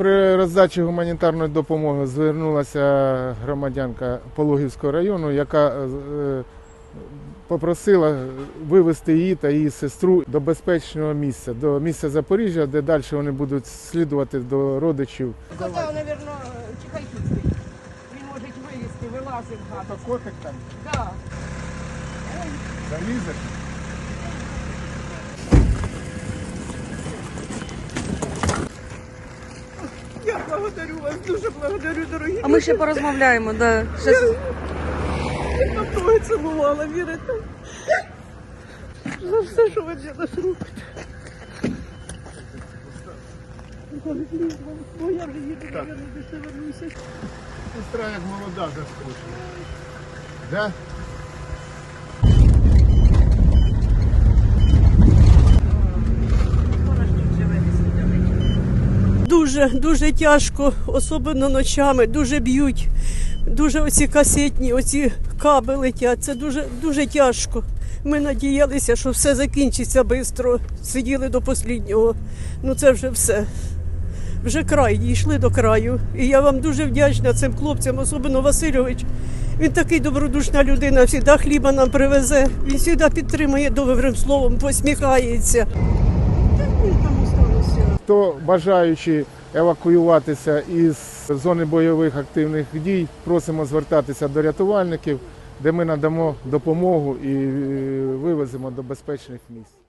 При роздачі гуманітарної допомоги звернулася громадянка Пологівського району, яка е, попросила вивезти її та її сестру до безпечного місця, до місця Запоріжжя, де далі вони будуть слідувати до родичів. Кота, напевно, чекай тут. Він може вилізти, вилазив гад. котик там Да. залізе. Благодарю вас, дуже благодарю, дорогі. А ми ще порозмовляємо, да. Ще... Я того цілувала, вірите? За все, що ви для нас робите. Бо я вже їду, я не вернуся. Сестра як молода заскочила. Да? Дуже дуже тяжко, особливо ночами, дуже б'ють. Дуже оці касетні, оці каби летять. Це дуже дуже тяжко. Ми надіялися, що все закінчиться швидко. Сиділи до останнього. Ну це вже все. Вже край, дійшли до краю. І я вам дуже вдячна цим хлопцям, особливо Васильович. Він такий добродушна людина, завжди хліба нам привезе. Він завжди підтримує добрим словом, посміхається. Хто бажаючи евакуюватися із зони бойових активних дій, просимо звертатися до рятувальників, де ми надамо допомогу і е, вивеземо до безпечних місць.